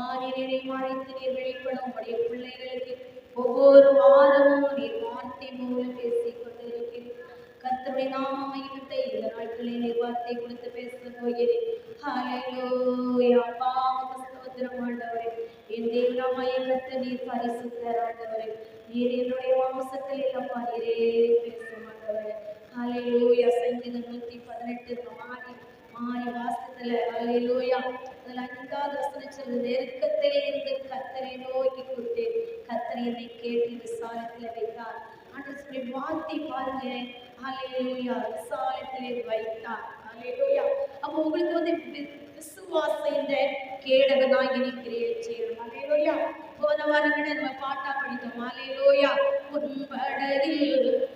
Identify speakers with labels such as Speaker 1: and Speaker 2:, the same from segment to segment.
Speaker 1: மாறினரை மறைத்து நீர் வெளிப்படும் உடைய பிள்ளைகளுக்கு. ஒவ்வொரு வாரமும் நீர் வார்த்தை மூலம் பேசிக் கொண்டிருக்கிறேன் கர்த்தருடைய நாம மகிமத்தை இந்த நாட்களில் நீர் வார்த்தை கொடுத்து பேச போகிறேன். அப்பா உமக்கு ஸ்தோத்திரம் ஆண்டவரே. என் தேவனாய கத்த நீர் பரிசுத்தர் ஆண்டவரே. நீர் என்னுடைய மாம்சத்தில் இல்லப்பா நீரே பேசும் ஆண்டவரே. ஹalleluya சங்கீதம் நூத்தி பதினெட்டு மாறி மாறி வாசத்துல ஹalleluya அதுல அஞ்சாவது வசனம் சொல்லுது நெருக்கத்திலே இருந்து கத்தரை நோக்கி கூப்பிட்டேன். கத்தரை என்னை கேட்டு விசாலத்துல வைத்தார். ஆண்டவர் சொல்லி வார்த்தை பாருங்க ஹalleluya விசாலத்திலே வைத்தார். ஹalleluya அப்போ உங்களுக்கு வந்து வி- விசுவாச இந்த கேடகனாகி நிற்கிறீர்கள் செய்யணும் ஹalleluya போன வாரங்கட நம்ம பாட்டா படித்தோம். ஹalleluya உன்படகில் நான்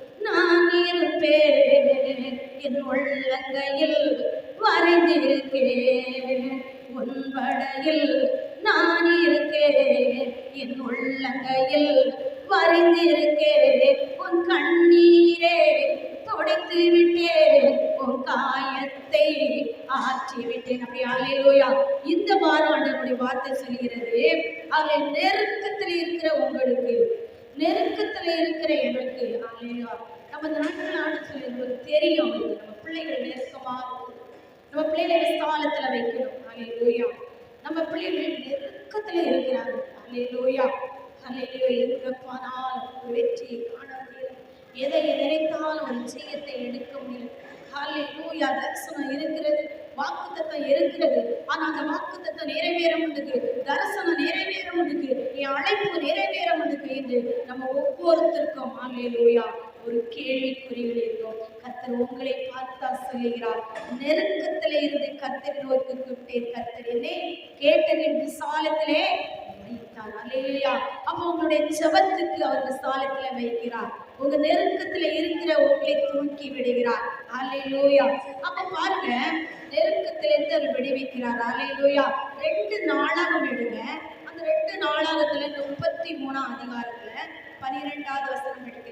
Speaker 1: பிள்ளைகள் நெருக்கத்தில் இருக்கிறார்கள். அலையிலோயா அலையிலோ எங்க ஒரு வெற்றியை காண முடியல எதை நினைத்தாலும் ஒரு ஜெயத்தை எடுக்க முடியல ஹalleluya தரிசனம் இருக்கிறது வாக்குத்தத்தம் இருக்கிறது. ஆனா அந்த வாக்குத்தத்தம் நிறைவேற முடியுது. தரிசனம் நிறைவேற முடியுது. என் அழைப்பு நிறைவேற முடியுது என்று நம்ம ஒவ்வொருத்தருக்கும் ஹalleluya ஒரு கேள்விக்குறிகள் இருக்கும் கத்தர் உங்களை பார்த்தா சொல்லுகிறார் நெருக்கத்தில் இருந்து கத்தர் நோக்கி கூப்பிட்டேன் கத்தர் என்னை கேட்டதின் விசாலத்திலே வைத்தார் அல்லேலூயா. அப்போ உங்களுடைய செவத்துக்கு அவர் விசாலத்துல வைக்கிறார். உங்க நெருக்கத்துல இருக்கிற உங்களை தூக்கி விடுகிறார். அல்லேலூயா. அப்ப பாருங்க நெருக்கத்திலிருந்து அவர் விடுவிக்கிறார். லோயா ரெண்டு நாளாகம் எடுங்க அந்த ரெண்டு நாளாகத்துல முப்பத்தி மூணாம் அதிகாரத்துல பனிரெண்டாவது வசனம் எடுக்கலாமே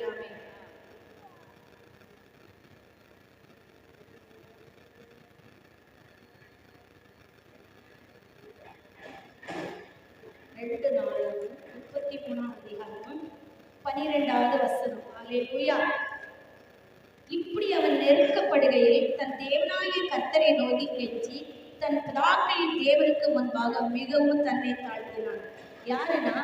Speaker 1: ரெண்டு நாளாகும். முப்பத்தி மூணாம் அதிகாரம் பனிரெண்டாவது வசனம். அல்லேலூயா இப்படி அவன் நெருக்கப்படுகையில் தன் தேவனாகிய கர்த்தரை நோக்கி கெஞ்சி தன் பிதாக்களின் தேவனுக்கு முன்பாக மிகவும் தன்னை தாழ்த்தினான். யாருன்னா?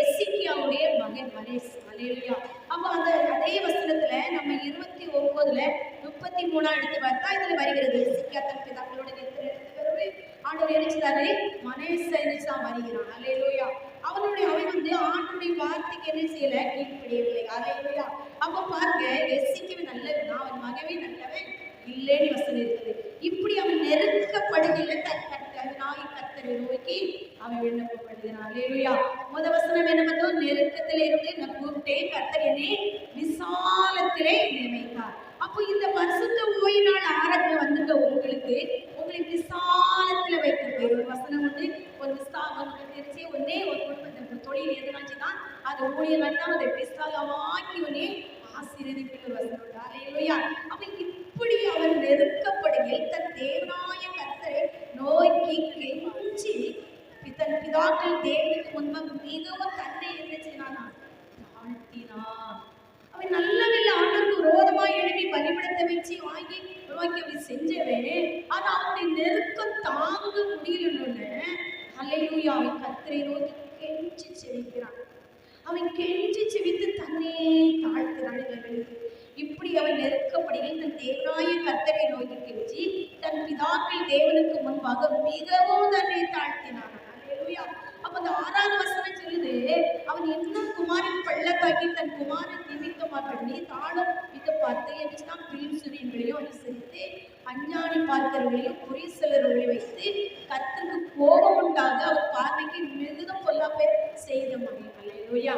Speaker 1: எசிக்கியாவுடைய மகன் மலேஸ். மலேலியா அப்போ அந்த அதே வசனத்துல நம்ம இருபத்தி ஒன்பதுல முப்பத்தி மூணா எடுத்து பார்த்தா இதுல வருகிறது. எசிக்கியா தன் பிதாக்களோட ஆண்டவர் நினைச்சாரு மனேஷ் நினைச்சுதான் வருகிறான். அலேலோயா அவன் வந்து ஆண்டுடைய வார்த்தைக்கு என்ன செய்யல? கீழ்ப்படியவில்லை இல்லையா அப்ப பாருங்க எஸ்சிக்கு நல்லவன் அவன் மகவே நல்லவன் இல்லைன்னு வசனம் இருக்குது. இப்படி அவன் நெருக்கப்படுகையில தன் நாய் கத்தரை நோக்கி அவன் விண்ணப்பப்படுகிறான். இல்லையா முத வசனம் என்ன பார்த்தோம் நெருக்கத்திலே இருந்து நான் கூப்பிட்டேன் கத்தர் என்னை விசாலத்திலே நினைத்தார் அப்போ இந்த வருஷத்த ஓய்வினால் ஆரம்பம் வந்துட்ட உங்களுக்கு உங்களை விசாலத்தில் வைக்கிறது ஒரு வசனம் வந்து ஒரு ஸ்தாபனம் தெரிஞ்சு ஒன்னே ஒரு குடும்பத்தை ஒரு தொழில் எதுனாச்சுன்னா அது ஊழியர் வந்தால் அதை விசாலமாக்கி ஒன்னே ஆசீர்வதிக்கிற ஒரு வசனம் உண்டு. அப்ப இப்படி அவர் நெருக்கப்படுகையில் தன் தேவனாய கர்த்தரை நோக்கி கெஞ்சி தன் பிதாக்கள் தேவனுக்கு முன்பாக மிகவும் தன்னை என்ன செய்தானா தாழ்த்தினான் அவன் நல்லவில்ல ஆண்டவருக்கு விரோதமா எழுப்பி பலிபடத்தை வச்சு வாங்கி உருவாக்கி அப்படி செஞ்சவன் ஆனா அவனுடைய நெருக்கம் தாங்க முடியலன்னு அல்லையூயா அவன் கத்திரை நோக்கி கெஞ்சி செவிக்கிறான் அவன் கெஞ்சி செவித்து தன்னை தாழ்த்தினான் இப்படி அவன் நெருக்கப்படுகையில் தன் தேவனாய கத்தரை நோக்கி கெஞ்சி தன் பிதாக்கள் தேவனுக்கு முன்பாக மிகவும் தன்னை தாழ்த்தினான். அல்லையூயா அப்ப அந்த ஆறாவது வசனம் சொல்லுது அவன் இன்னும் குமாரின் பள்ளத்தாக்கி தன் குமாரன் நிமித்தமாக பண்ணி தானும் இதை பார்த்து எரிச்சுனா பிலிசுரியங்களையும் அனுசரித்து அஞ்ஞானி பார்க்கிறவர்களையும் குறி ஒளி வைத்து கத்துக்கு கோபம் உண்டாக அவர் பார்வைக்கு மிகுதம் பொல்லாப்பை செய்த மகிழ்வையா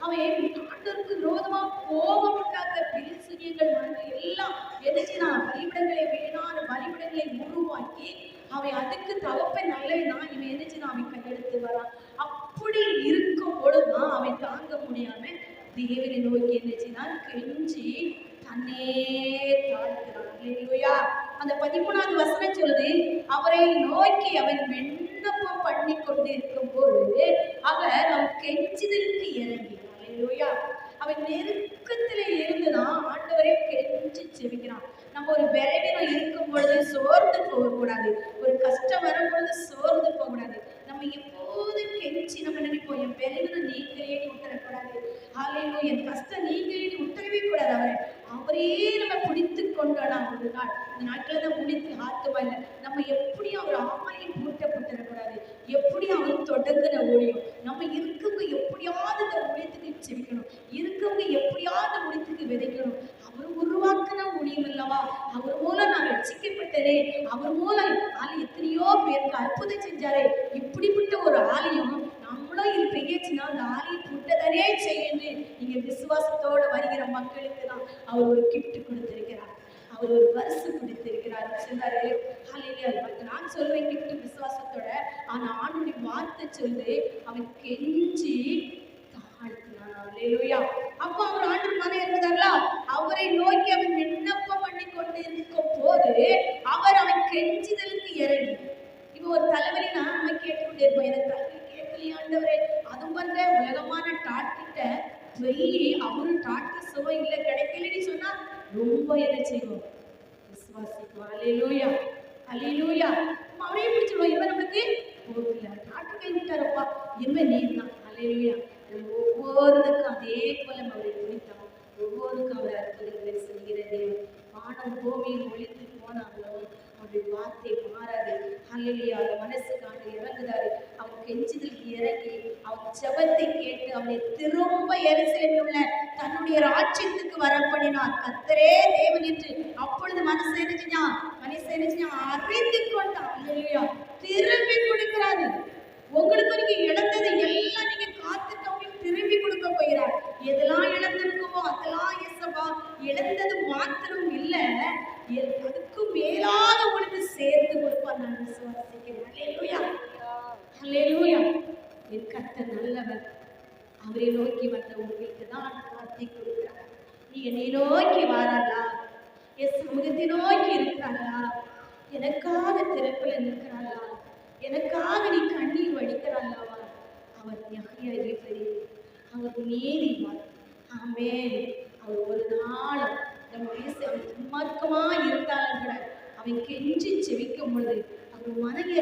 Speaker 1: அவன் ஆண்டவருக்கு விரோதமா கோபம் உண்டாக்க பிரிசுரியங்கள் வந்து எல்லாம் எதிர்ச்சினான் பலிபிடங்களை வீணான பலிபிடங்களை உருவாக்கி அவன் அதுக்கு தகப்பன் நல்லவன்? இவன் எதிர்ச்சினான் அவன் கையெழுத்து வரான். அப்படி இருக்கும் பொழுதுதான் அவன் தாங்க முடியாம தேவனை நோக்கி என்ன கெஞ்சி தன்னே தாழ்கிறான் அந்த பதிமூணாவது வசனம் சொல்லுது அவரை நோக்கி அவன் விண்ணப்பம் பண்ணி கொண்டு இருக்கும் பொழுது அவர் அவன் கெஞ்சிதலுக்கு இறங்கி அவன் நெருக்கத்தில் இருந்துதான் ஆண்டவரை கெஞ்சி செவிக்கிறான் நம்ம ஒரு விரைவினம் இருக்கும் பொழுது சோர்ந்து போகக்கூடாது. ஒரு கஷ்டம் வரும் பொழுது சோர்ந்து போகக்கூடாது. நம்ம எப்போதும் கெஞ்சி நம்ம நினைப்போம் என் விரைவினம் நீங்களே விட்டுறக்கூடாது ஆலையிலோ என் கஷ்டம் நீங்களே உத்தரவே கூடாது அவரை. அவரே நம்ம பிடித்து கொண்டோம்னா ஒரு நாள். இந்த நாட்கள் தான் முடித்து இல்லை நம்ம எப்படி அவர் ஆமையை பூட்டப்பட்டுறக்கூடாது எப்படி அவர் தொடங்குன ஓடியும் நம்ம இருக்கவங்க எப்படியாவது இந்த முடித்துக்கு செவிக்கணும் இருக்கவங்க எப்படியாவது முடித்துக்கு விதைக்கணும். அவர் உருவாக்கின முடியும் அல்லவா? அவர் மூலம் நான் ரட்சிக்கப்பட்டதே அவர் மூலம் ஆள் எத்தனையோ பேருக்கு அற்புதம் செஞ்சாரே இப்படிப்பட்ட ஒரு ஆலயம் நம்மளும் இது பெய்யச்சுன்னா அந்த ஆலயம் புட்டதனே செய்யுன்னு நீங்க விசுவாசத்தோட வருகிற மக்களுக்கு தான் அவர் ஒரு கிஃப்ட் கொடுத்திருக்கிறார் அவர் ஒரு பரிசு கொடுத்திருக்கிறார் சொன்னாரு ஹalleluya நான் சொல்றேன் கிஃப்ட் விசுவாசத்தோட ஆனா ஆண்டுடைய வார்த்தை சொல்லி அவன் கெஞ்சி தாழ்த்தினான் அப்ப அவர் ஆண்டு மனம் இருந்தாங்களா அவரை நோக்கி அவன் விண்ணப்பம் பண்ணி கொண்டு இருக்கும் போது அவர் அவன் கெஞ்சிதலுக்கு இறங்கி இப்போ ஒரு தலைவலினா நம்ம கேட்டுக்கொண்டே இருப்போம் எனக்கு தலைவலி கேட்கலையாண்டவரே அதுவும் பண்ற உலகமான டாக்டர்கிட்ட போய் அவரு டாக்டர் சுகம் இல்லை கிடைக்கலன்னு சொன்னா ரொம்ப என்ன செய்வோம் விசுவாசிக்கும் அலையிலூயா அலையிலூயா அவரையும் பிடிச்சிருவோம் இவன் நம்மளுக்கு போகல பண்ணிட்டாரப்பா இனிமே நீர் தான் அலையிலூயா ஒவ்வொருக்கும் அதே போல அவரை துணித்தோம் ஒவ்வொருக்கும் அவர் அற்புதங்களை செய்கிற தேவன். வானம் பூமியில் ஒழித்து போனாலும் அவருடைய வார்த்தை மாறாது. ஹல்லேலூயா அவர் மனசுக்காக இறங்குதாரு. அவன் கெஞ்சிதலுக்கு இறங்கி அவன் செபத்தை கேட்டு அவனை திரும்ப எரிசலில் உள்ள தன்னுடைய ராஜ்யத்துக்கு வரப்படினார் கத்தரே தேவன் என்று அப்பொழுது மனசு என்ன செஞ்சான் மனசு என்ன செஞ்சான் அறிந்து கொண்டான் ஹல்லேலூயா திரும்பி கொடுக்கிறாரு. உங்களுக்கு நீங்க இழந்ததை எல்லாம் நீங்க காத்துட்டு அவங்களுக்கு திரும்பி கொடுக்க போகிறார். எதெல்லாம் இழந்திருக்குமோ அதெல்லாம் இயேசப்பா இழந்தது மாத்திரம் இல்ல. எ- அதுக்கும் மேலாக உங்களுக்கு சேர்த்து கொடுப்பார் நான் விசுவாசிக்கிறேன். அல்லேலூயா அல்லேலூயா என் கத்த நல்லவர். அவரை நோக்கி வந்த உங்களுக்கு தான் வார்த்தை கொடுக்கிறார். நீ என்னை நோக்கி வாராளா என் சமூகத்தை நோக்கி இருக்கிறாளா எனக்காக திறப்பில் நிற்கிறாளா எனக்காக நீ கண்ணீர் வடிக்கிறாளாவா அவர் நியாயாதிபதி அவர் நீதிமான் ஆமே அவர் ஒரு நாள் நம்முடைய பேச அவன் இருந்தாலும் கூட அவன் கெஞ்சி செவிக்கும் பொழுது அவர் மனம்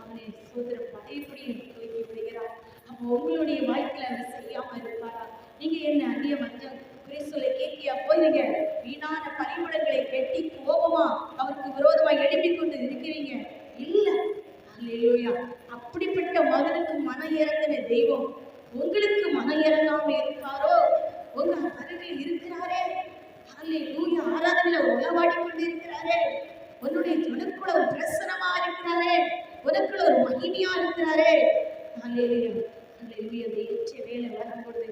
Speaker 1: அவனை சோதர படையப்படியும் தூக்கி விடுகிறார். அப்போ உங்களுடைய வாழ்க்கையில் அவர் செய்யாமல் இருப்பாரா? நீங்கள் என்ன அந்நிய மஞ்சள் குறி சொல்ல கேட்டியா? போயிருங்க வீணான பணிமுடங்களை கெட்டி கோபமா அவருக்கு விரோதமாக எழுப்பிக் கொண்டு இருக்கிறீங்க? இல்லை. அப்படிப்பட்ட மகனுக்கு மனம் இறங்கின தெய்வம் உங்களுக்கு மனம் இறங்காம இருக்காரோ? உங்க அருகில் இருக்கிறாரே. அல்லேலூயா ஆராதனையில உளவாடி கொண்டு இருக்கிறாரே. உன்னுடைய உனக்குள்ள ஒரு பிரசனமா இருக்கிறாரே. உனக்குள்ள ஒரு மகிமையா இருக்கிறாரே. அல்லேலூயா அல்லேலூயா வேலை வரும்பொழுது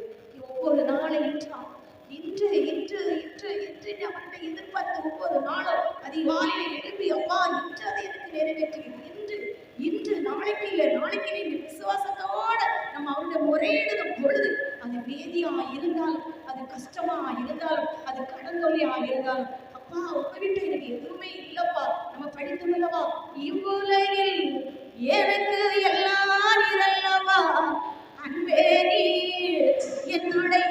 Speaker 1: ஒவ்வொரு நாளும் இன்றா இன்று இன்று இன்று இன்று அவர்கிட்ட எதிர்பார்த்து ஒவ்வொரு நாளும் அதிகாலையில் எழுப்பி அப்பா இன்று அதை எனக்கு நிறைவேற்றுகிறேன் இன்று இன்று நாளைக்கு இல்லை நாளைக்கு நீங்கள் விசுவாசத்தோட நம்ம அவருடைய முறையிடுத பொழுது அது வேதியா இருந்தாலும் அது கஷ்டமா இருந்தாலும் அது கடன் தொல்லையா இருந்தாலும் அப்பா உங்க வீட்டு எனக்கு எதுவுமே இல்லப்பா நம்ம படித்தோம் இல்லவா இவ்வுலகில் எனக்கு எல்லாம் இரல்லவா அன்பே நீ என்னுடைய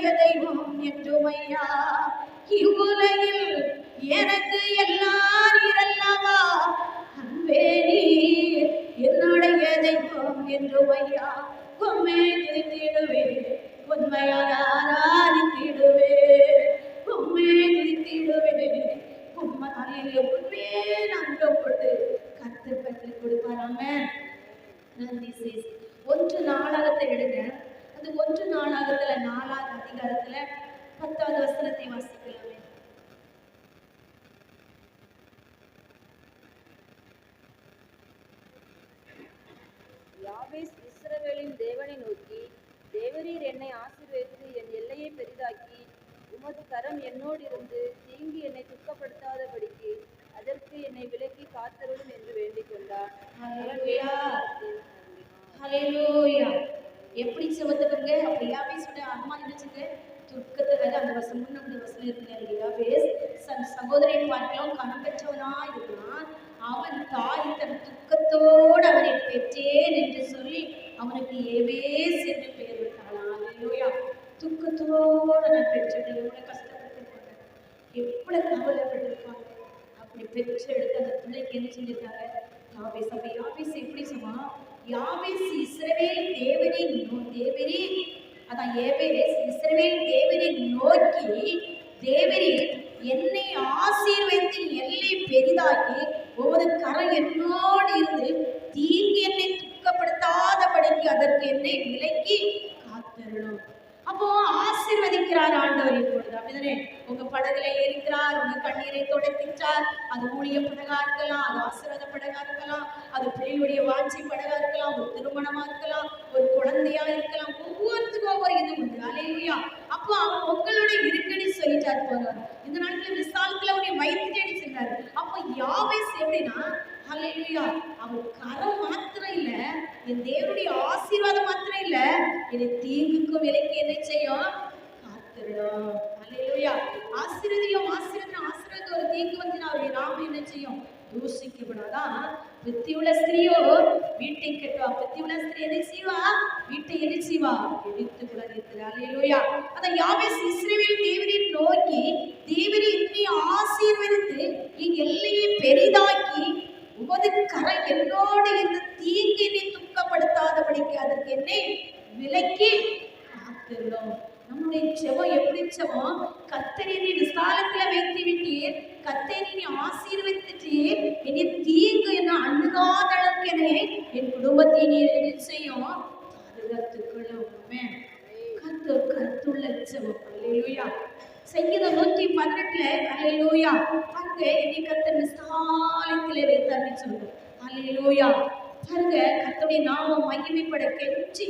Speaker 1: எப்படி செவத்துக்குங்க அப்படியாவே யாபேஸோட அம்மா நினைச்சுங்க துக்கத்தை அந்த வசம் முன்னுடைய வசனம் இருக்குங்க யாபேஸ் சன் சகோதரியை பார்க்கலாம் கனம் பெற்றவனா இருக்கிறான் அவன் தாய் தன் துக்கத்தோடு அவனை பெற்றேன் என்று சொல்லி அவனுக்கு ஏவேஸ் என்று பெயர் விட்டாளாம் இல்லையா துக்கத்தோடு நான் பெற்றேன் எவ்வளோ கஷ்டப்பட்டிருப்பாங்க. எவ்வளோ கவலைப்பட்டிருப்பாங்க. அப்படி பெற்று எடுத்து அந்த பிள்ளைக்கு என்ன செஞ்சிருக்காங்க யாபேஸ் அப்ப யாபேஸ் எப்படி சொன்னா யாபேஸ் இஸ்ரவேல் தேவனை நோ- தேவரே அதான் ஏபேஸ் இஸ்ரவேல் தேவனை நோக்கி தேவரே என்னை ஆசீர்வதித்து எல்லை பெரிதாக்கி உமது கரம் என்னோடு இருந்து தீங்கு என்னை துக்கப்படுத்தாதபடிக்கு அதற்கு என்னை விலக்கி காத்தருளும். அப்போ ஆசிர்வதிக்கிறார் ஆண்டவர் இப்பொழுது. அப்படிதானே? உங்க படகுல ஏறிக்கிறார் உங்க கண்ணீரை தொடக்கின்றார். அது ஊழிய படகா இருக்கலாம் அது ஆசீர்வாத படகா இருக்கலாம் அது பிள்ளையுடைய வாழ்ச்சி படகா இருக்கலாம் ஒரு திருமணமா இருக்கலாம் ஒரு குழந்தையா இருக்கலாம் ஒவ்வொருத்துக்கும் ஒவ்வொரு இது உண்டு. அலையிலுயா. அப்போ அவர் உங்களோட இருக்கடி சொல்லிட்டார் போறார் இந்த நாட்கள் விசாலத்துல உடைய வயிற்று தேடி சென்றார். அப்போ யாபேஸ் எப்படின்னா ஹalleluya அவர் கரம் மாத்திரம் இல்ல என் தேவனுடைய ஆசீர்வாதம் மாத்திரம் இல்ல என்னை தீங்குக்கும் விலைக்கு என்ன செய்யும் காத்திரும் ஹalleluya ஆசீர்வதியும் ஆசீர்வதியும் ஆசீர்வாதம் ஒரு தீங்கு வந்து அவருடைய நாமம் என்ன செய்யும்? தூஷிக்கப்படாதான் உள்ள ஸ்திரீயோ வீட்டை கட்டுவா. உள்ள ஸ்திரீ என்ன செய்வா? வீட்டை என்ன செய்வா? எதிர்த்து கூட நிறுத்துகிறார் அதான் யாவேஸ் இஸ்ரவேல் தேவனை நோக்கி தேவரை இன்னி ஆசீர்வதித்து என் எல்லையை பெரிதாக்கி உமது கரை என்னோடு இருந்து தீங்கு துக்கப்படுத்தாதபடிக்கு அதற்கு என்னை விலக்கி காத்திருந்தோம். நம்முடைய செவம் எப்படி செவம் கத்தரை விசாலத்துல வைத்து விட்டீர். கத்தரை நீ ஆசீர்வதித்தீர். என்னை தீங்கு என்ன அணுகாத அளவுக்கு என்னை என் குடும்பத்தை நீர் என்ன செய்யும்? பாதுகாத்துக்கொள்ளும் கத்து கத்துள்ள செவம் இல்லையா சங்கீதம் நூற்றி பதினெட்டுல அல்லேலூயா பாருங்க என்னை கத்தர் விசாலத்திலே வைத்தார்னு சொல்லுவோம். அல்லேலூயா பாருங்க கர்த்தருடைய நாமம் மகிமைப்பட கெஞ்சி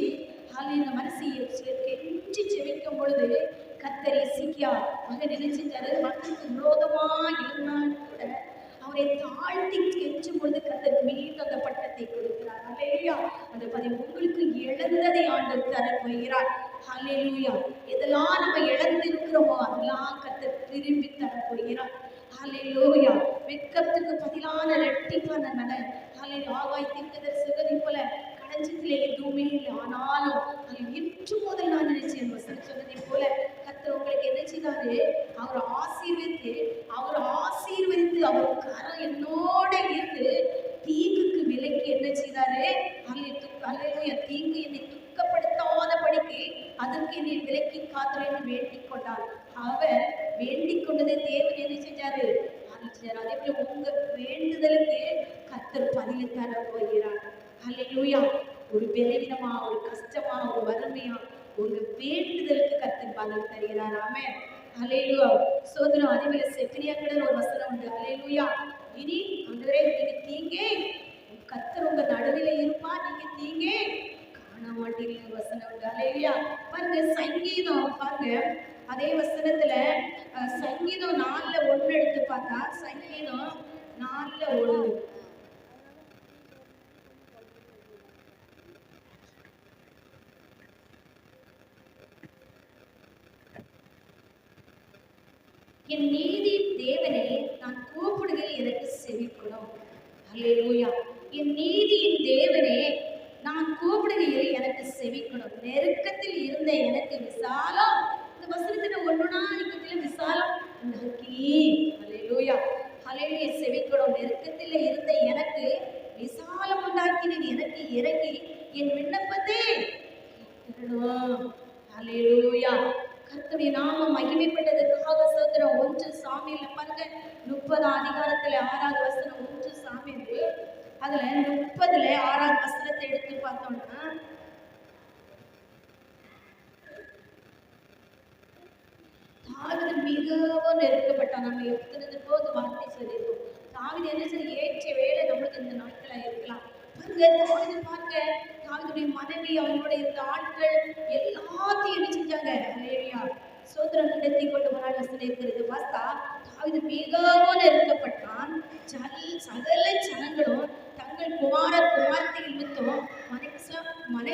Speaker 1: அல்ல இந்த மனசையை கெஞ்சி செவிக்கும் பொழுது கத்தரி சிக்கியா மகன் நினைச்சிட்டாரு செஞ்சாரு மக்களுக்கு விரோதமா இருந்தாலும் கூட அவரை தாழ்த்தி கெஞ்சும் பொழுது கத்தர் மீண்டும் அந்த பட்டத்தை கொடுக்கிறார். அல்லையா அந்த பதிவு உங்களுக்கு இழந்ததை ஆண்டு தர போகிறார் ஹலெலுயா எதெல்லாம் நம்ம இழந்திருக்கிறோமோ அதெல்லாம் கத்த திரும்பி தரப்படுகிறார். ஹலெலுயா வெட்கத்துக்கு பதிலான ரெட்டிப்பான நட ஹalleluya ஆவாய் தீர்க்கதர் சுகதி போல களஞ்சத்திலே எதுவுமே இல்லை. ஆனாலும் இன்று முதல் நான் நினைச்சேன் வசனம் சொன்னதை போல கத்தர் உங்களுக்கு என்ன செய்தாரு? அவர் ஆசீர்வதித்து அவர் ஆசீர்வதித்து அவர் கரம் என்னோட இருந்து தீங்குக்கு விலைக்கு என்ன செய்தாரு? அல்ல அல்லையா தீங்கு என்னை துக்கப்படுத்தாதபடிக்கு அதற்கு நீ விலக்கி காத்துரை வேண்டிக் கொண்டாள். அவர் வேண்டிக் கொண்டதை தேவன் என்ன செஞ்சாரு அருள் அதே போல உங்க வேண்டுதலுக்கு கத்தர் பதில் தர போகிறார். அல்லையூயா ஒரு பலவீனமா ஒரு கஷ்டமா ஒரு வறுமையா உங்க வேண்டுதலுக்கு கத்தர் பதில் தருகிறார். ஆமே அலேலுயா சோதனம் அதே போல செக்கனியா கூட ஒரு வசனம் உண்டு. அலேலுயா இனி ஆண்டவரே நீங்க தீங்கே. கத்தர் உங்க நடுவில் இருப்பா நீங்க தீங்கே. காண மாட்டீங்க வசனம் உண்டு பாருங்க சங்கீதம் பாருங்க. அதே வசனத்துல சங்கீதம் நாலுல ஒன்று எடுத்து பார்த்தா சங்கீதம் நாலுல ஒன்று என் நீதி தேவனே நான் கூப்பிடுதல் எனக்கு செவிக்கணும் அல்லேலூயா என் நீதியின் தேவனே நான் கூப்பிடுகையில் எனக்கு செவிக்கணும். நெருக்கத்தில் இருந்த எனக்கு விசாலம். இந்த வசனத்துல ஒண்ணுனா இருக்கிறதுல விசாலம். உண்டாக்கி அல்லேலூயா செவிக்கணும். நெருக்கத்தில் இருந்த எனக்கு விசாலம் உண்டாக்கினேன் எனக்கு இறங்கி என் விண்ணப்பத்தை ஹலையிலூயா கர்த்தருடைய நாம மகிமைப்பட்டதுக்காக சோதரம் ஒன்று சாமியில் பாருங்க. முப்பது அதிகாரத்துல ஆறாவது வசனம் ஒன்று சாமியில் அதுல முப்பதுல ஆறாவது வசனத்தை எடுத்து பார்த்தோம்னா தாவிது மிகவும் நெருக்கப்பட்டான். நம்ம எத்தனை போது வார்த்தை சொல்லியிருக்கோம். தாவிது என்ன சரி ஏற்ற வேலை நம்மளுக்கு இந்த நாட்களா இருக்கலாம். பாருங்க தாவிது பார்க்க தாவிதுடைய மனைவி அவங்களோட இருந்த ஆட்கள் எல்லாத்தையும் என்ன செஞ்சாங்க? ஹalleluya சோதரம் நடத்தி கொண்டு வராங்க இருக்கிறது. பார்த்தா தாவிது மிகவும் நெருக்கப்பட்டான். சல் சகல ஜனங்களும் தங்கள் குமாரர் குமாரத்தை நிமித்தம் மனை மனை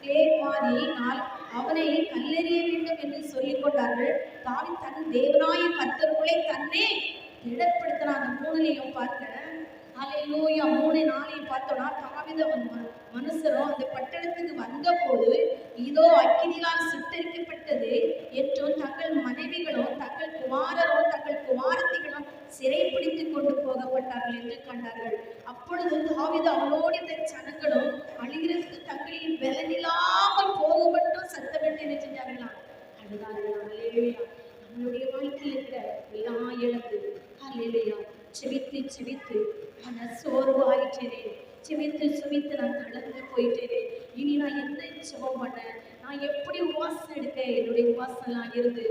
Speaker 1: சேமாதியினால் அவனை கல்லெறிய வேண்டும் என்று சொல்லிக் கொண்டார்கள். தாவி தன் தேவனாய கர்த்தருக்குள்ளே தன்னே திடப்படுத்தினான். அந்த மூணுலையும் பார்க்கிறேன் அலையிலூயா மூணு நாளையும் பார்த்தோம்னா தாவீது ம- மனுஷரும் அந்த பட்டணத்துக்கு வந்தபோது இதோ அக்கினியால் சுட்டரிக்கப்பட்டது என்றும் தங்கள் மனைவிகளும் தங்கள் குமாரரும் தங்கள் குமாரத்திகளும் சிறைப்பிடித்து கொண்டு போகப்பட்டார்கள் என்று கண்டார்கள். அப்பொழுது தாவித அவளோடு இந்த ஜனங்களும் அழுகிறதுக்கு தங்களில் பலனில்லாமல் போக மட்டும் சத்தமிட்டு என்ன செஞ்சார்களாம் அழுதார்களாம் அல்லேலூயா நம்மளுடைய வாழ்க்கையில் இருக்கிற எல்லாம் இழந்து அல்லேலூயா செவித்து செவித்து மன சோர்வாயிட்டேனே செவித்து செவித்து நான் தளர்ந்து போயிட்டேனே இனி நான் என்ன ஜெபம் பண்ணேன் நான் எப்படி உபாசம் எடுப்பேன் என்னுடைய உபாசம்லாம் இருந்து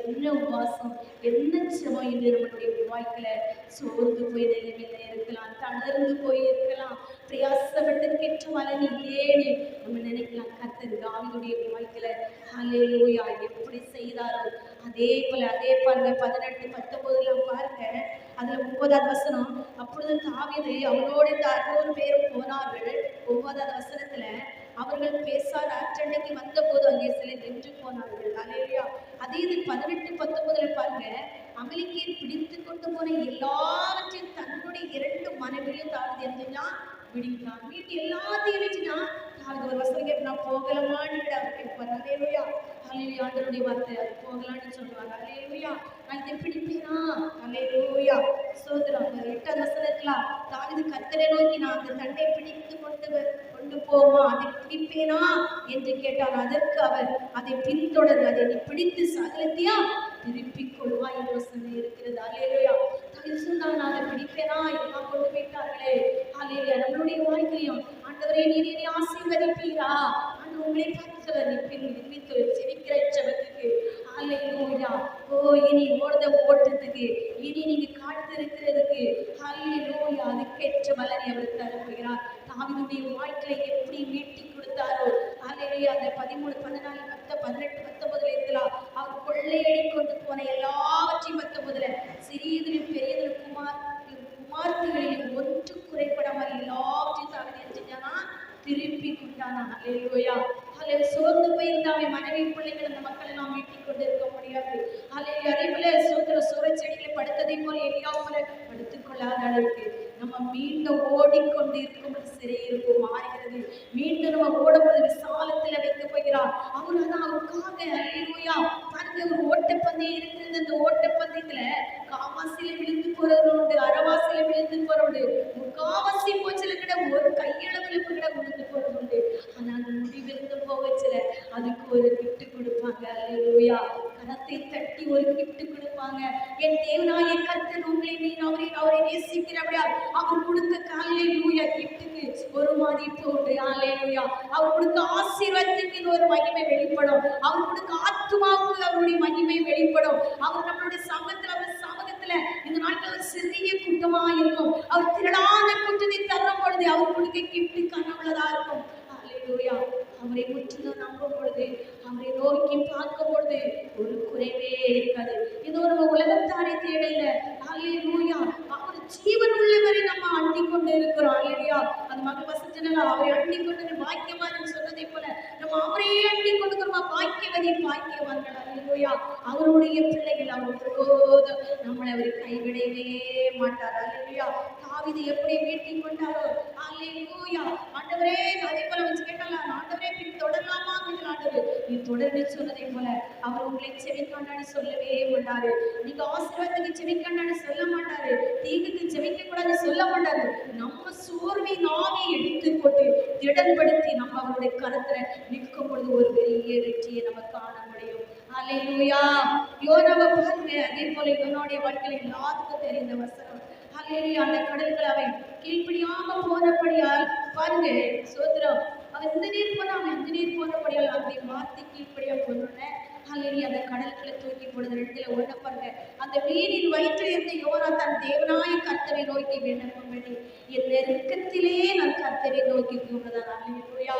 Speaker 1: என்ன உபாசம் என்ன ஜெபம் இது நம்மளுடைய வாழ்க்கையில சோர்ந்து போய் நிலைமையில இருக்கலாம் தளர்ந்து போய் இருக்கலாம். கெட்டு பலன் இல்லையேன்னு நம்ம நினைக்கலாம் கத்தர் தாவிதுடைய வாழ்க்கையில ஹalleluya எப்படி செய்தாரோ. அதே போல அதே பாருங்க பதினெட்டு பத்தொன்பதுல பாருங்க. அதுல முப்பதாவது வசனம் அப்பொழுது தாவீது அவரோடு அறுநூறு பேரும் போனார்கள் ஒன்பதாவது வசனத்துல அவர்கள் பேசாத அற்றண்டைக்கு வந்தபோது அங்கே சில நின்று போனார்கள் அலேலியா அதே இது பதினெட்டு பத்தொன்பதுல பாருங்க அமலிக்கையை பிடித்து கொண்டு போன எல்லாவற்றையும் தன்னுடைய இரண்டு மனைவியும் தாவீது என்ன எல்லாத்தையும் வச்சுனா ஒரு வசனம் கேட்டு நான் போகலமான்னு அவர் கேட்பார். அலேலுயா அலேலுயா ஆண்டவருடைய வார்த்தை அது. போகலான்னு சொல்லுவாங்க அலேலுயா நான் இதை பிடிப்பேனா அலேலுயா சோதரம் அந்த எட்டாம் வசனத்துல தாவீது கத்தரை நோக்கி நான் அந்த தண்டை பிடித்து கொண்டு கொண்டு போமா? அதை பிடிப்பேனா? என்று கேட்டார். அதற்கு அவர் அதை பின்தொடர்ந்து அதை நீ பிடித்து சகலத்தையா திருப்பிக் கொள்வாய் யோசனை இருக்கிறது. அலேலுயா தாவீது நான் அதை பிடிப்பேனா? இதெல்லாம் கொண்டு போயிட்டார்களே. அல்லையா நம்மளுடைய வாழ்க்கையும் ஆண்டவரே நீர் என்னை ஆசீர்வதிப்பீரா? ஆண்டு உங்களை பார்த்து நிற்பின் நிர்மித்து செவிக்கிற செவத்துக்கு ஹalleluya. ஓ இனி ஓடுத ஓட்டத்துக்கு. இனி நீங்க காத்திருக்கிறதுக்கு. ஹalleluya. அதுக்கேற்ற பலனை அவர் தரப்போகிறார் தாவினுடைய வாழ்க்கையை எப்படி மீட்டி கொடுத்தாரோ ஹalleluya. அந்த பதிமூணு பதினாலு பத்து பதினெட்டு பத்தொன்பதுல இருக்கலாம். அவர் கொள்ளையடி கொண்டு போன எல்லா பத்தொன்பதுல சிறியதிலும் பெரியதிலும் குமார் குமார்த்திகளிலும் ஒன்று குறைபடாமல் எல்லாவற்றையும் தாவீது என்ன செஞ்சானா திருப்பி கொண்டானா ஹalleluya ஹalleluya சோர்ந்து போயிருந்த அவன் மனைவி பிள்ளைகள் அந்த மக்கள் எல்லாம் மீட்டிக் கொண்டு இருக்க முடியாது ஹalleluya அதே போல சோதர சுரச்செடிகளை படுத்ததை போல எலியா போல படுத்துக் கொள்ளாத அளவுக்கு நம்ம மீண்டும் ஓடிக்கொண்டு இருக்கும்போது சிறையிருப்பு மாறுகிறது மீண்டும் நம்ம ஓடும்போது விசாலத்துல வைக்க போகிறார் அவர் அதான் அவருக்காக ஹalleluya பாருங்க ஒரு ஓட்டப்பந்தயம் இருக்கிறது அந்த ஓட்டப்பந்தயத்துல காவாசியில விழுந்து போறது உண்டு அரவாசியில விழுந்து போறது முக்காவாசி போச்சல கிட ஒரு கையளவுல கூட விழுந்து போறது உண்டு. ஆனா அந்த முடிவிருந்து போகச்சுல அதுக்கு ஒரு கிட்டு கொடுப்பாங்க. அல்லையா கரத்தை தட்டி ஒரு கிட்டு கொடுப்பாங்க. என் தேவனாய கர்த்தர் உங்களை நீ அவரை அவரை நேசிக்கிறபடியா அவர் கொடுத்த காலையிலூயா கிட்டுக்கு ஒரு மாதிரி உண்டு அல்லேலூயா. அவர் கொடுத்த ஆசீர்வாதத்துக்கு இது ஒரு மகிமை வெளிப்படும். அவர் கொடுத்த ஆத்மாவுக்கு அவருடைய மகிமை வெளிப்படும். அவர் நம்மளுடைய சமூகத்துல அவர் சமூகத்துல இந்த நாட்கள் ஒரு சிறிய கூட்டமா இருக்கும். அவர் திரளான கூட்டத்தை தரும் பொழுது அவர் கொடுக்க கிஃப்ட் கனவுள்ளதா இருக்கும். அவரை முற்றிலும் நம்பும் பொழுது அவரை நோக்கி பார்க்கும் பொழுது ஒரு குறைவே இருக்காது. இது ஒரு உலகத்தாரை தேடல. ஹalleluya அவர் ஜீவன் உள்ளவரை நம்ம அண்டிக் கொண்டு இருக்கிறோம். அல்லையா அந்த மகள் வசனத்துல அவரை அண்டி கொண்டு பாக்கியவான் சொன்னதை போல நம்ம அவரையே அண்டி கொண்டு இருக்கிறோமா பாக்கியவதி பாக்கியவான்கள். ஹalleluya அவருடைய பிள்ளைகள் அவர் ஒருபோதும் நம்மளை அவர் கைவிடவே மாட்டார். ஹalleluya தாவீது எப்படி மீட்டிக் கொண்டாரோ? ஹalleluya ஆண்டவரே அதே போல வச்சு கேட்டலாம் ஆண்டவரே பின் தொடரலாமா? அப்படின்னு ஆண்டவர் நீ தொடர்ந்து சொன்னதை போல அவர் உங்களை செவிக்கொண்டான்னு சொல்லவே மாட்டாரு. நீங்க ஆசீர்வாதத்துக்கு செவிக்கொண்டான்னு சொல்ல மாட்டாரு. தீங்குக்கு செவிக்க கூடாதுன்னு சொல்ல மாட்டாரு. நம்ம சோர்வின் ஆவியை எடுத்து போட்டு திடன்படுத்தி நம்ம அவருடைய கரத்துல நிற்கும் பொழுது ஒரு பெரிய வெற்றியை நம்ம காண முடியும். அலையூயா யோனாவை பாருங்க அதே போல யோனாவுடைய வாழ்க்கையில் எல்லாத்துக்கும் தெரிந்த வசனம். அல்லேலூயா அந்த கடல்கள் அவை கீழ்ப்படியாம போனபடியால் பாருங்க சோதரம் அவன் இந்த நீர் போனா அவன் இந்த நீர் போனபடியால் அப்படி மாத்தி கீழ்ப்படியா போனோட அல்லேலூயா அந்த கடல்களை தூக்கி பொழுது ரெண்டுல ஒண்ண பாருங்க அந்த வீரின் வயிற்றில் இருந்த யோனா தன் தேவனாய கர்த்தரை நோக்கி விண்ணப்பம் பண்ணி என் நெருக்கத்திலே நான் கர்த்தரை நோக்கி கூப்பிடுதான் அல்லையா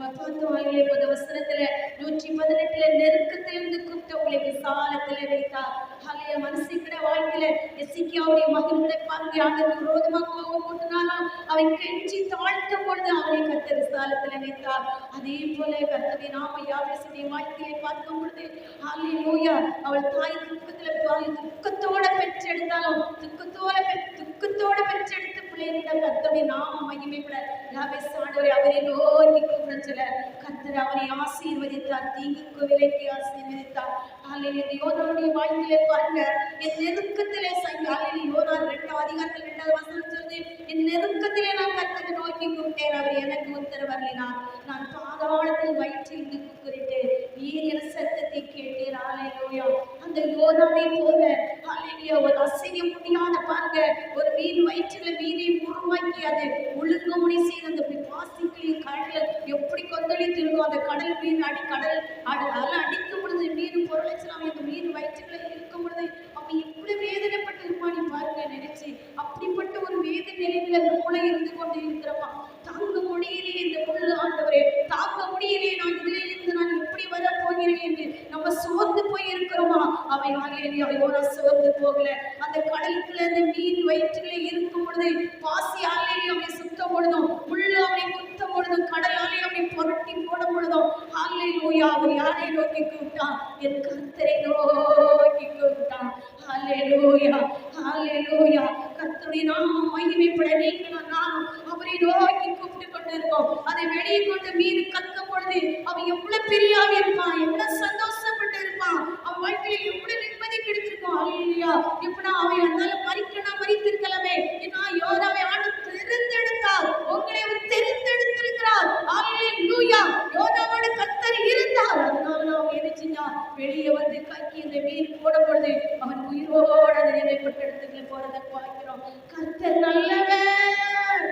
Speaker 1: நம்ம பார்த்தோம் வசனத்துல நூற்றி பதினெட்டுல நெருக்கத்திலிருந்து கூப்பிட்டு உங்களை விசாலத்துல வைத்தார். மனசு மனசுக்கிற வாழ்க்கையில எசிக்கியாவுடைய மகன்களை பாருங்க ஆண்டவர் விரோதமாக கோபம் போட்டுனாலும் அவன் கெஞ்சி தாழ்த்தும் பொழுது அவனை கத்த விசாலத்துல வைத்தார். அதே போல கர்த்தரை நாம யாவேசுடைய வாழ்க்கையை பார்க்கும் பொழுது அல்லேலூயா அவள் தாய் துக்கத்துல பாருங்க துக்கத்தோட பெற்றெடுத்தாலும் துக்கத்தோட பெற்று துக்கத்தோட பெற்றெடுத்து பேரிட கர்த்தருடைய நாம மகிமைப்பட. யாவேஸ் ஆண்டவரை அவரை நோக்கி சொல்ல கர்த்தர் அவரை ஆசீர்வதித்தார் தீங்குக்கு விலைக்கு ஆசீர்வதித்தார். ஆலையில் யோனாவுடைய வாழ்க்கையிலே பாருங்க என் நெருக்கத்திலே சங்க யோனா ரெண்டாவது அதிகாரத்தில் ரெண்டாவது வசனம் சொல்லுது என் நெருக்கத்திலே நான் கத்தரை நோக்கி கூப்பிட்டேன் அவர் எனக்கு உத்தரவரலினார் நான் பாதாளத்தில் வயிற்றில் இருந்து குக்குரிட்டேன் நீர் என சத்தத்தை கேட்டேன் ஹalleluya. அந்த யோனாவை போல ஆலையிலேயே ஒரு அசைய முடியாத பாருங்க ஒரு மீன் வயிற்றில் மீனை உருவாக்கி அதை ஒழுங்கு செய்து அந்த பாசிக்களையும் கடல எப்படி கொந்தளித்து இருக்கும் அந்த கடல் மீன் அடி கடல் அட அலை அடிக்கும் பொழுது மீன் பொருளைச்சலாம் அந்த மீன் வயிற்றுகளை இருக்கும் பொழுது அவன் எப்படி வேதனைப்பட்டு இருப்பான்னு பாருங்க நினைச்சு அப்படிப்பட்ட ஒரு வேதனை நிலையில அந்த மூளை இருந்து கொண்டு இருக்கிறவா தாங்க முடியலையே இந்த முள்ளு ஆண்டவரே. தாங்க முடியலையே நான் இதுல இருந்து நான் எப்படி வர போகிறேன் என்று. நம்ம சோர்ந்து போய் இருக்கிறோமா அவை ஆகிய யோனா சோர்ந்து போகல. அந்த கடலுக்குள்ள அந்த மீன் வயிற்றிலே இருக்கும் பொழுது பாசி அவை அவனை சுத்தம் பொழுதும் உள்ள அவனை குத்தம் பொழுதும் கடலாலே அவனை புரட்டி போடும் பொழுதும் ஆலை லூயா அவர் யாரை நோக்கி கூப்பிட்டான்? என் கர்த்தரை நோக்கி கூப்பிட்டான். ஹalleluya ஹalleluya கர்த்தருடைய நாமம் மகிமைப்பட நீங்களும் நானும் அவரை நோக்கி கூப்பிட்டு கொண்டு இருக்கோம் அதை வெளியே கொண்டு மீது கத்தும் பொழுது அவன் எவ்வளவு பெரியாவி இருப்பான் எவ்வளவு சந்தோஷப்பட்டு இருப்பான். அவன் வாழ்க்கையில எவ்வளவு நிம்மதி கிடைத்திருக்கும் ஹalleluya இப்பனா அவன் அதனால மறிக்கணும் மறித்திருக்கலாமே. ஏன்னா யோனாவை ஆண்டு தெரிந்தெடுத்தார். உங்களை அவர் தெரிந்தெடுத்திருக்கிறார். ஹalleluya யோனாவோட கர்த்தர் இருந்தார். அதனால அவன் என்ன செஞ்சான்? வெளியே வந்து கக்கி இந்த மீன் போடும் பொழுது அவன் உயிரோட அந்த நிலைப்பட்ட இடத்துக்குள்ள போறதை பார்க்கிறோம். கர்த்தர் நல்லவர்.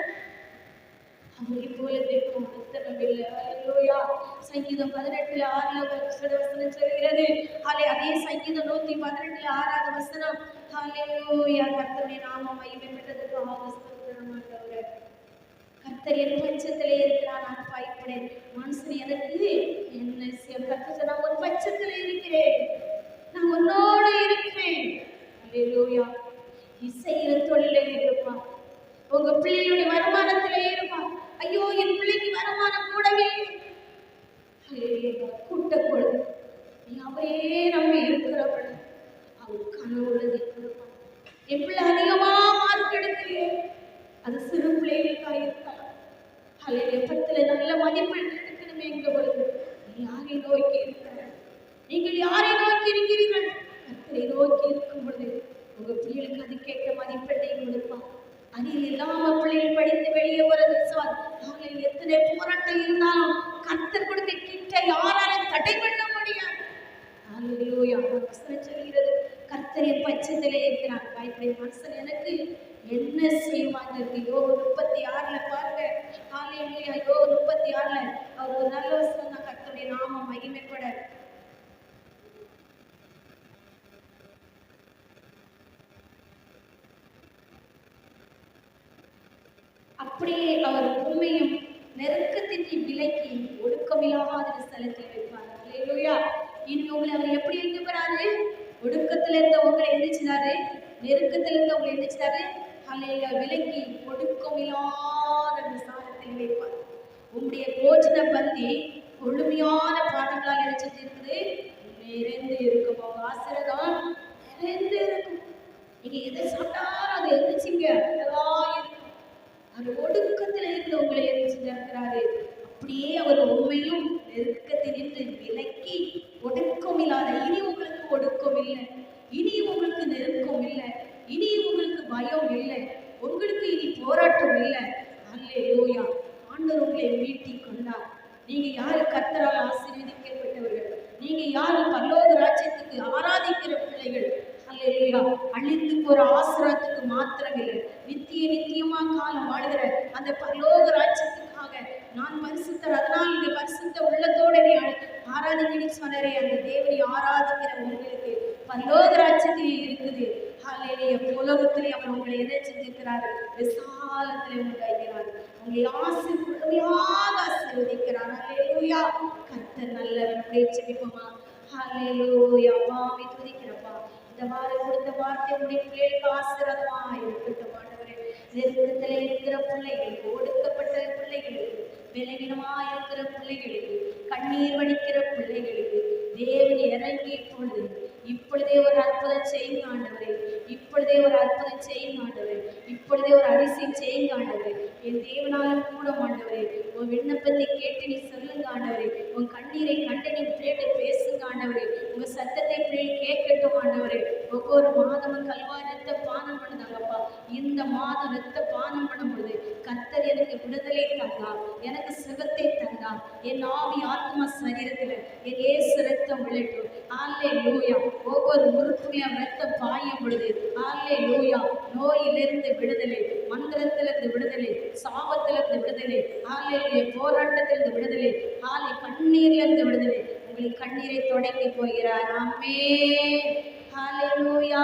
Speaker 1: அவரை போல தேவம் அத்தனமில்லை அல்லேலூயா சங்கீதம் பதினெட்டுல ஆறுல வசன வசனம் சொல்கிறது. ஹலே அதே சங்கீதம் நூத்தி பதினெட்டுல ஆறாவது வசனம். ஹalleluya. கர்த்தருடைய நாம மகிமை பெற்றதுக்காக ஸ்தோத்திரம் கர்த்தர் என் பட்சத்திலே இருக்கிறார் நான் பயப்படேன். மனுஷன் எனக்கு என்ன செய்ய கர்த்தர் நான் ஒரு பட்சத்திலே இருக்கிறேன். நான் உன்னோட இருப்பேன். அல்லேலூயா இசையில தொழில இருப்பான் உங்க பிள்ளைகளுடைய வருமானத்திலே இருப்பான் ஐயோ என் பிள்ளைக்கு வருமானம் கூடவே. கூட்ட அல்லேலூயா அவரே நம்பி இருக்கிறவள் அவர் கனவுள்ளதை கொடுப்பான் என் பிள்ளை அதிகமா மார்க் எடுக்கலையே அது சிறு பிள்ளைகளுக்கா இருக்கலாம் அல்லது பத்துல நல்ல மதிப்பெண் எடுக்கணுமே எங்க பொழுது யாரை நோக்கி இருக்கிற நீங்கள் யாரை நோக்கி இருக்கிறீர்கள்? கர்த்தரை நோக்கி இருக்கும் பொழுது உங்க பிள்ளைகளுக்கு அது கேட்ட மதிப்பெண்ணை கொடுப்பான் அணில் இல்லாம பிள்ளைகள் படித்து வெளியே வரது சார். நாங்கள் எத்தனை போராட்டம் இருந்தாலும் கர்த்தர் கொடுத்த கிட்ட யாராலும் தடை பண்ண முடியாது. சொல்கிறது கர்த்தரை பட்சத்திலே இருக்கிறார். பயப்படைய மனுஷன் எனக்கு என்ன செய்வாங்க இருக்கு யோக முப்பத்தி ஆறுல பாருங்க. ஹalleluya. யோக முப்பத்தி ஆறுல அவர் ஒரு நல்ல வசனம் தான். கர்த்தருடைய நாமம் மகிமைப்பட அப்படியே அவர் உண்மையும் நெருக்கத்தின்றி விலக்கி ஒடுக்கமில்லாத ஸ்தலத்தில் வைப்பார். இல்லையா இனி உங்களை அவர் எப்படி இருக்க போறாரு? ஒடுக்கத்துல இருந்த உங்களை எந்திரிச்சினாரு நெருக்கத்துல இருந்த உங்களை எந்திரிச்சினாரு அலையில விலக்கி ஒடுக்கமில்லாத விசாரத்தில் வைப்பார். உங்களுடைய போஜன பந்தி கொழுமையான பாடங்களால் இணைச்சது இருக்குது நிறைந்து இருக்கும் அவங்க ஆசிரியர் நிறைந்து இருக்கும். நீங்க எதை சாப்பிட்டாலும் அதை எந்திரிச்சிங்க அவர் ஒடுக்கத்தில் இருந்து உங்களை எரிச்சிருக்கிறாரு அப்படியே அவர் உண்மையும் நெருக்கத்தில் இருந்து விலக்கி ஒடுக்கம் இல்லாத இனி உங்களுக்கு ஒடுக்கம் இல்லை. இனி உங்களுக்கு நெருக்கம் இல்லை. இனி உங்களுக்கு பயம் இல்லை. உங்களுக்கு இனி போராட்டம் இல்லை. அல்லேலூயா. ஆண்டவர் உங்களை மீட்டி கொண்டார். நீங்க யாரு? கர்த்தரால் ஆசீர்வதிக்கப்பட்டவர்கள். நீங்க யாரு? பல்லோக ராஜ்யத்துக்கு ஆராதிக்கிற பிள்ளைகள். அல்லேலூயா. அழிந்து போற ஆசிரத்துக்கு மாத்திரம் இல்லை நித்திய நித்தியமா காலம் வாழ்கிற அந்த பரலோக ராஜ்யத்துக்காக நான் பரிசுத்தர் அதனால் இந்த பரிசுத்த உள்ளத்தோட நீ ஆ- சொன்னாரே அந்த தேவனை ஆராதிக்கிற உங்களுக்கு பரலோக ராஜ்யத்திலே இருக்குது. ஹalleluya. உலகத்திலே அவர் உங்களை எதை செஞ்சிருக்கிறார் விசாலத்திலே உண்டாகிறார் உங்களை ஆசி முழுமையாக ஆசீர்வதிக்கிறார். ஹalleluya. கர்த்தர் நல்லவர். அப்படியே ஜெபிப்போமா? அம்மாவை துதிக்கிறப்பா. இந்த வாரம் கொடுத்த வார்த்தை உடைய பிள்ளைகளுக்கு ஆசீர்வாதமா இருக்கட்டும் நெருக்கத்தில் இருக்கிற பிள்ளைகளுக்கு ஒடுக்கப்பட்ட பிள்ளைகளுக்கு விலகினமா இருக்கிற பிள்ளைகளுக்கு கண்ணீர் வடிக்கிற பிள்ளைகளுக்கு தேவன் இறங்கி இப்பொழுது இப்பொழுதே ஒரு அற்புதம் செய்யுங்க ஆண்டவரே இப்பொழுதே ஒரு அற்புதம் செய்யுங்க ஆண்டவரே இப்பொழுதே ஒரு அரிசி செய்யுங்க ஆண்டவரே என் தேவனால கூட ஆண்டவரே உன் விண்ணப்பத்தை கேட்டு நீ சொல்லுங்க ஆண்டவரே உன் கண்ணீரை கண்டு நீ பிள்ளைகிட்ட பேசுங்க ஆண்டவரே உங்க சத்தத்தை பிள்ளைகள் கேட்கட்டும் ஆண்டவரே. ஒவ்வொரு மாதமும் கல்வாரி ரத்த இந்த மாதம் ரத்த பானம் பண்ணும் பொழுது கத்தர் எனக்கு விடுதலை தந்தார் எனக்கு சுகத்தை தந்தார். என் ஆவி ஆத்மா சரீரத்துல என் ஏசு ரத்தம் விளைட்டும் ஆலே லூயா ஒவ்வொரு உறுப்புகளையும் ரத்தம் பாயும் பொழுது ஆலே லூயா நோயிலிருந்து விடுதலை மந்திரத்திலிருந்து விடுதலை சாபத்திலிருந்து விடுதலை ஆலே போராட்டத்திலிருந்து விடுதலை ஆலை கண்ணீரிலிருந்து விடுதலை. உங்களை கண்ணீரை தொடங்கி போகிறார். ஆமே ஹalleluya.